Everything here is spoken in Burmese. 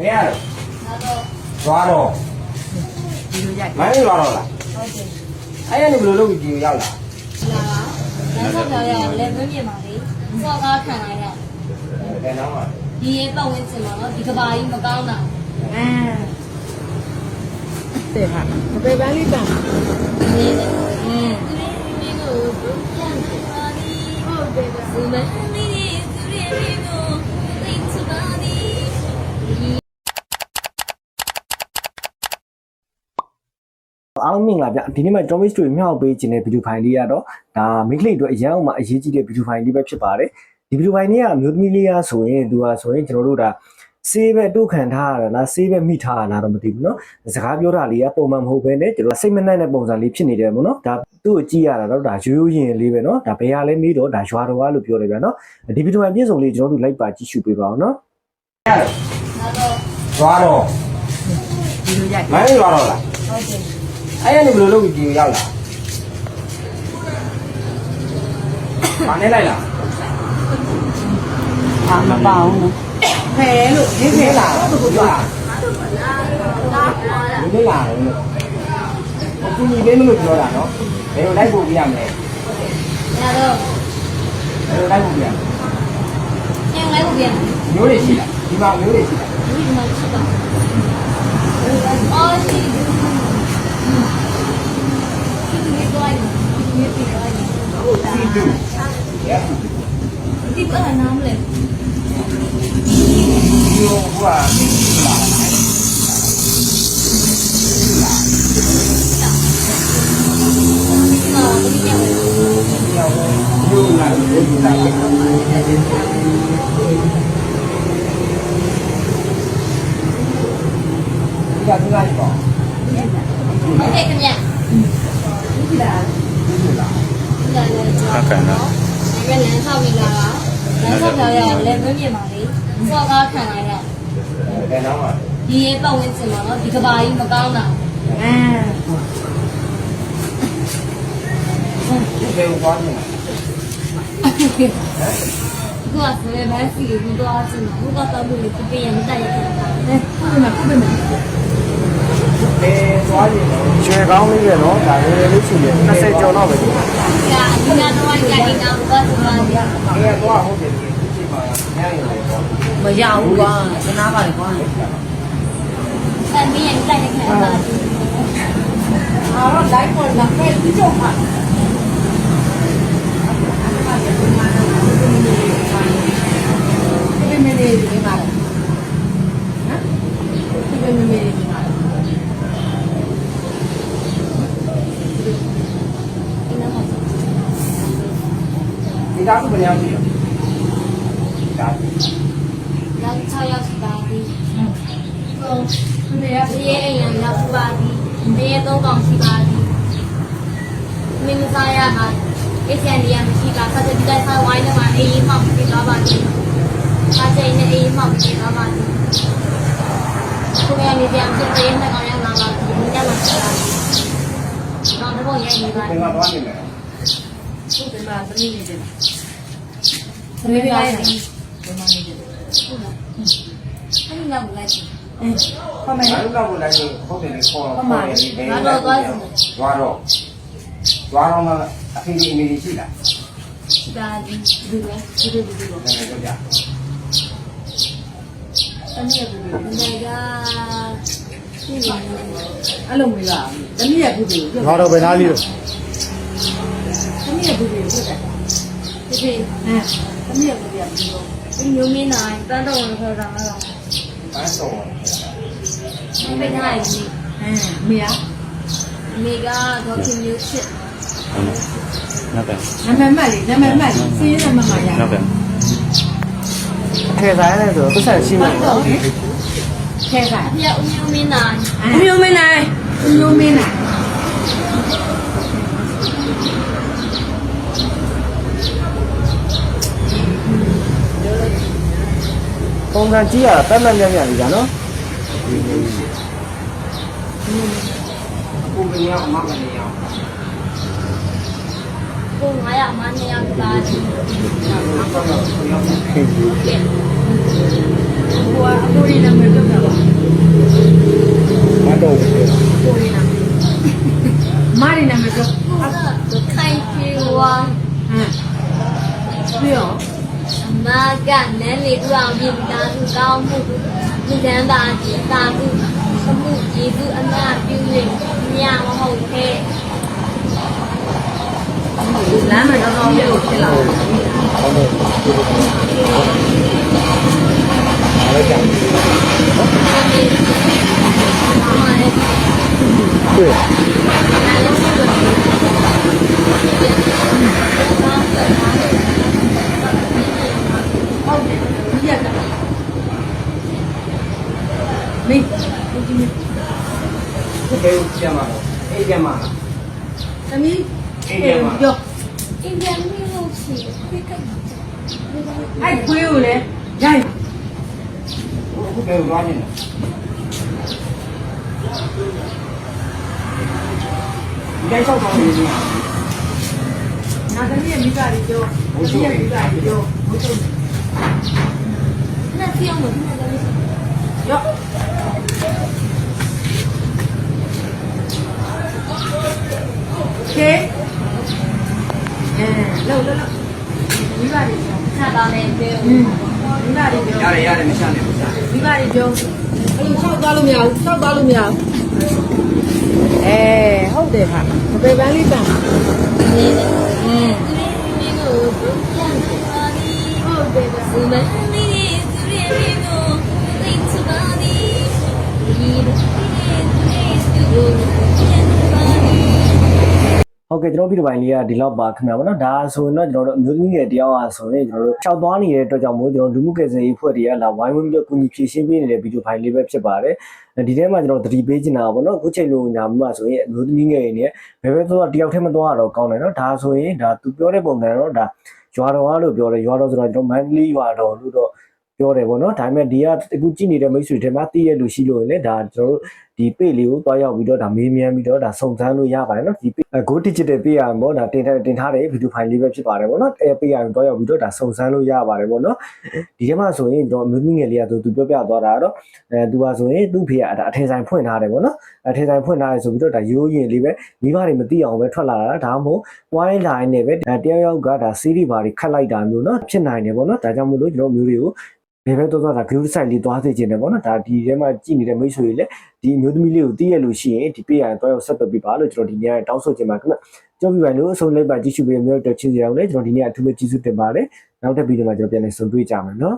ဘယ်ရလဲတော့သွားတော့ဒီလိုရိုက်မိုင်းရွာတော့လားဟုတ်တယ်အဲ့ရနေဘယ်လိုလုပ်ပြီးဒီရောက်လာလာလမ်းဆောက်ပြောရလက်သွင်းပြင်ပါလေစောကားခံလိုက်ရဘယ်တော့မှဒီရဲ့ပတ်ဝန်းကျင်မှာနော်ဒီကဘာကြီးမကောင်းတာအဲတဲ့ဟာအပေပန်းလေးတန်နေတယ်အင်းဒီလိုပြန်ပါဒီဟုတ်တယ်ဒီမဲ့ဒီဒီဒီကိုသိချပါဒီ အားလုံးမင်္ဂလာဗျဒီနေ့မှာ Tommy Story မြောက်ပေးခြင်းတဲ့ဗီဒီယိုဖိုင်လေးရတော့ဒါမိတ်ကလေးတို့အရန်အောင်မှာအရေးကြီးတဲ့ဗီဒီယိုဖိုင်လေးပဲဖြစ်ပါတယ်ဒီဗီဒီယိုဖိုင်လေးကအမျိုးသမီးလေးရဆိုရင်သူကဆိုရင်ကျွန်တော်တို့ဒါဆေးပဲတုတ်ခံထားရတာလားဆေးပဲမိထားရလားတော့မသိဘူးเนาะစကားပြောတာလေးကပုံမှန်မဟုတ်ဘဲနဲ့ကျွန်တော်စိတ်မနှံ့တဲ့ပုံစံလေးဖြစ်နေတယ်မို့เนาะဒါသူ့ကိုကြည့်ရတာတော့ဒါရိုးရိုးရင်လေးပဲเนาะဒါဘယ်ဟာလဲမေးတော့ဒါရွာတော်ကလို့ပြောတယ်ဗျာเนาะဒီဗီဒီယိုဖိုင်ပြည့်စုံလေးကျွန်တော်တို့လိုက်ပါကြည့်ရှုပေးပါအောင်เนาะ ဘယ်ရလဲ တော့ သွားတော့ ဒီလိုရိုက် မိုင်းရွာတော့လား ဟုတ်တယ် အဲ့ရနေဘယ်လိုလုပ်ပြီးဒီရောက်လာမနေလိုက်လားအာမပါဘူးနော်ဖဲလို့ဒီဖဲလာဟုတ်လားဒီလာတယ်လို့အခုညီလေးမလို့ပြောတာနော်ဘယ်လိုလိုက်ဖို့ပြရမလဲညတော့ဘယ်လိုလိုက်ဖို့ပြရမလဲညငလိုက်ဖို့ပြန်မျိုးတွေရှိလားဒီမှာမျိုးတွေရှိလားဒီမှာချက်ပါအော်ရှိ စီတူရဲဒီဘာနာမလဲဒီလိုကလာလာအော်ဒီညပဲဒီရောက်မျိုးလာမျိုးလာဒီကဒီလို က်ပါဟုတ်ကဲ့ခင်ဗျဒီလားဒီလားဟုတ်ကဲ့နော်ဒီကလမ်းဆောက်ပြီးလာတာလမ်းဆောက်ပြောရလက်သွင်းပြင်ပါလေစောကားခံလိုက်ရဘယ်တော့မှဒီရဲ့ပတ်ဝန်းကျင်မှာနော်ဒီကဘာကြီးမကောင်းတာအဲဘယ်ကိုသွားနေလဲခုကဆိုရင်မဆီဘူးတော့ချင်းခုကတော့လူတွေပြည့်ရမတိုက်ရတာအဲခုနကခုနကဘယ် သွားနေလဲကျွေကောင်းလေးရနော်ဒါလေးလေးရှိတယ်20ကျော်တော့ပဲဒီ။ကြာဒီကတော့ကြာနေတော့ဘာသာပါလဲကသွားဟုတ်တယ်ဒီချိန်မှာညနေလေတော့မရဘူးကွာသနာပါလေကွာ။ဆန်ပြီးရင်တိုက်ရခဲ့တာအာတော့လိုက်ပေါ်လာခဲ့ဒီကြောက်ပါဒီမင်းလေးဒီမှာဟမ်ဒီမင်းလေးဒီမှာ ။ဒီနောက်မှာ ဒီကားကဘယ်ရောက်ပြီဒါနောက်6ရောက်ရှိပါပြီ။ဟုတ်။ဒီရဲ့ဒီရဲ့အရင်ရောက်ပါပြီ။ဒီရဲ့သုံးကောင်ရှိပါပြီ။မင်းစားရတာအကျန်ဒီရမရှိတာဆက်တဲ့ဒီတိုင်းဆိုင်ဝိုင်းထဲမှာအေးမှောက်ပြသွားပါလိမ့်။အားချိန်နဲ့အေးမှောက်ပြသွားပါလိမ့်။ကိုယ်ကနေပြန်ပြန်တဲ့နှစ်ကောင်ရောက်လာပါပြီ။ညမှာဆက်လာပြီ။တော့တော့ရိုက်နေပါဘယ်မှာသွားနေလဲ ဒီမှာသမီးနေတယ်။သမီးလိုက်ပြီဒီမှာနေတယ်ဟုတ်လား။အဲ့ဒီလောက်လိုက်ပြီအဲဖမဘာရလို့တော့လိုက်လို့ဟုတ်တယ်လေခေါ်တော့ငါတော့သွားစီသွားတော့သွားတော့မှအဖေဒီအမေရှိလား။ဒါဒီဒီလိုဒီလိုဒီလိုလည်းပြောကြ။သမီးကဘူး။ဒီကဒီလိုအဲ့လိုမျိုးလားသမီးရဲ့ဘူးတွေကိုငါတော့ဘယ်သားလေးတော့သမီး ရဲ့ဘူးတွေကိုဖြစ်တယ်ဒီဒီအဲသမီးရဲ့ဘူးတွေကပြီးတော့ဒီမျိုးမင်းနိုင်တန်းတော့ဝင်ခေါ်တာတော့။ဘာဆုံးမင်းနိုင်ပြီအဲမေယာ။မိကတော့ခင်မျိုးချစ်နောက်ပဲနာမည်မှတ်လေနာမည်မှတ်လေစီးရဲနာမည်မှတ်ရနောက်ပဲထဲဆိုင်လဲဆိုတော့ပတ်ဆက်ရှိမှာနော်ခဲဆိုင်။ပြဦးမျိုးမင်းနိုင်အမျိုးမင်းနိုင်အမျိုးမင်းနိုင် ပုံစံကြည့်ရတာတတ်မှတ်မြတ်မြတ်နေတာနော်ပုံကလေးကအမကနေရအောင်ပုံငါရအမနေရကလားဘာလို့ဆိုရအောင်ဟိုအကိုရီနာမည်တော့ပါမတော်ဘူးကိုရီနာမာရီနာမည်တော့ခိုင်ပြေဝါဟမ်ပြော င်တာသူကောင်းမှုသူဉာဏ်သာဒီသာသူသမှုကျေသူအနာပြု၍မြမဟုတ်ခဲ့လမ်းမှာတော့ကောင်းလေးကိုဖြစ်လာတယ်ဟုတ်တယ်အားရကြတယ်တွေ့ဟု 可以见吗可以见吗有一今天没有还有我不给我抓你该叫什么地那个也没在里头没在里头不是那这样我现在在为 ကဲအဲလောက်လောက်လောက်မိဘတွေပြောဆက်သားနဲ့ပြောမိဘတွေပြောရတယ်ရတယ်မချနိုင်ဘူးစားမိဘတွေပြောအဲ့လိုဆောက်သွားလို့မရဘူးဆောက်သွားလို့မရဘူးအဲဟုတ်တယ်ဟာဘယ်ပန်းလေးပန်းအင်း ဟုတ်ကဲ့ကျွန်တော်ဗီဒီယိုပိုင်းလေးကဒီလောက်ပါခင်ဗျာဗောနော်ဒါဆိုရင်တော့ကျွန်တော်တို့အမျိုးသမီးငယ်တယောက်အားဆိုရင်ကျွန်တော်တို့ခြောက်သွားနေတဲ့အတွက်ကြောင့်မို့ကျွန်တော်လူမှုကယ်ဆယ်ရေးဖွဲ့တွေကလာဝိုင်းဝန်းပြီးတော့ကူညီဖြည့်ရှင်းပေးနေတဲ့ဗီဒီယိုပိုင်းလေးပဲဖြစ်ပါတယ်ဒီထဲမှာကျွန်တော်သတိပေးချင်တာဗောနော်အခုချိန်လုံးညာမှာဆိုရင်အမျိုးသမီးငယ်တွေနဲ့ဘယ်ဘက်တော့တယောက်တည်းမသွားတော့ကောင်းတယ်နော်ဒါဆိုရင်ဒါသူပြောတဲ့ပုံစံတော့ဒါရွာတော်အားလို့ပြောတယ်ရွာတော်ဆိုတော့ကျွန်တော်မန္တလေးရွာတော်လို့တော့ပြောတယ်ဗောနော်ဒါပေမဲ့ဒီကအခုကြည့်နေတဲ့မိတ်ဆွေတွေမှာတည့်ရလို့ရှိလို့ရင်လည်းဒါကျွန်တော်တို့ ဒီ page လေးကိုတွားရောက်ပြီးတော့ဒါမေးမြန်းပြီးတော့ဒါစုံစမ်းလို့ရပါတယ်နော်ဒီ Go Digital page ရပေါ့ဒါတင်ထားတင်ထားတဲ့ video file လေးပဲဖြစ်ပါတယ်ပေါ့နော်အဲ page ရတွားရောက်ပြီးတော့ဒါစုံစမ်းလို့ရပါတယ်ပေါ့နော်ဒီထဲမှာဆိုရင်တော့မင်းမငယ်လေးကသူပြောပြသွားတာတော့အဲသူကဆိုရင်သူ့ဖေကဒါအထင်ဆိုင်ဖွင့်ထားတယ်ပေါ့နော်အထင်ဆိုင်ဖွင့်ထားတယ်ဆိုပြီးတော့ဒါရိုးရင်လေးပဲမိဘတွေမသိအောင်ပဲထွက်လာတာဒါမှမဟုတ် point line နဲ့ပဲတယောက်ယောက်ကဒါ series bar တွေခတ်လိုက်တာမျိုးနော်ဖြစ်နိုင်တယ်ပေါ့နော်ဒါကြောင့်မို့လို့ကျွန်တော်မျိုးတွေကို ဘယ်ဘက်တော့တော့ဒါ group site လေးသွားစေချင်တယ်ပေါ့နော်ဒါဒီထဲမှာကြည့်နေတဲ့မိတ်ဆွေတွေလည်းဒီအမျိုးသမီးလေးကိုသိရလို့ရှိရင်ဒီပေးရရင်တော့ရောက်ဆက်သွယ်ပေးပါလို့ကျွန်တော်ဒီနေ့တောင်းဆိုချင်ပါခင်ဗျကြောက်ပြီးပါလို့အဆုံးလေးပါကြည့်ရှုပေးရမျိုးတော့ချစ်ကြအောင်လေကျွန်တော်ဒီနေ့အထူးပဲကျေးဇူးတင်ပါတယ်နောက်ထပ်ဗီဒီယိုမှာကျွန်တော်ပြန်လည်ဆုံတွေ့ကြမယ်နော်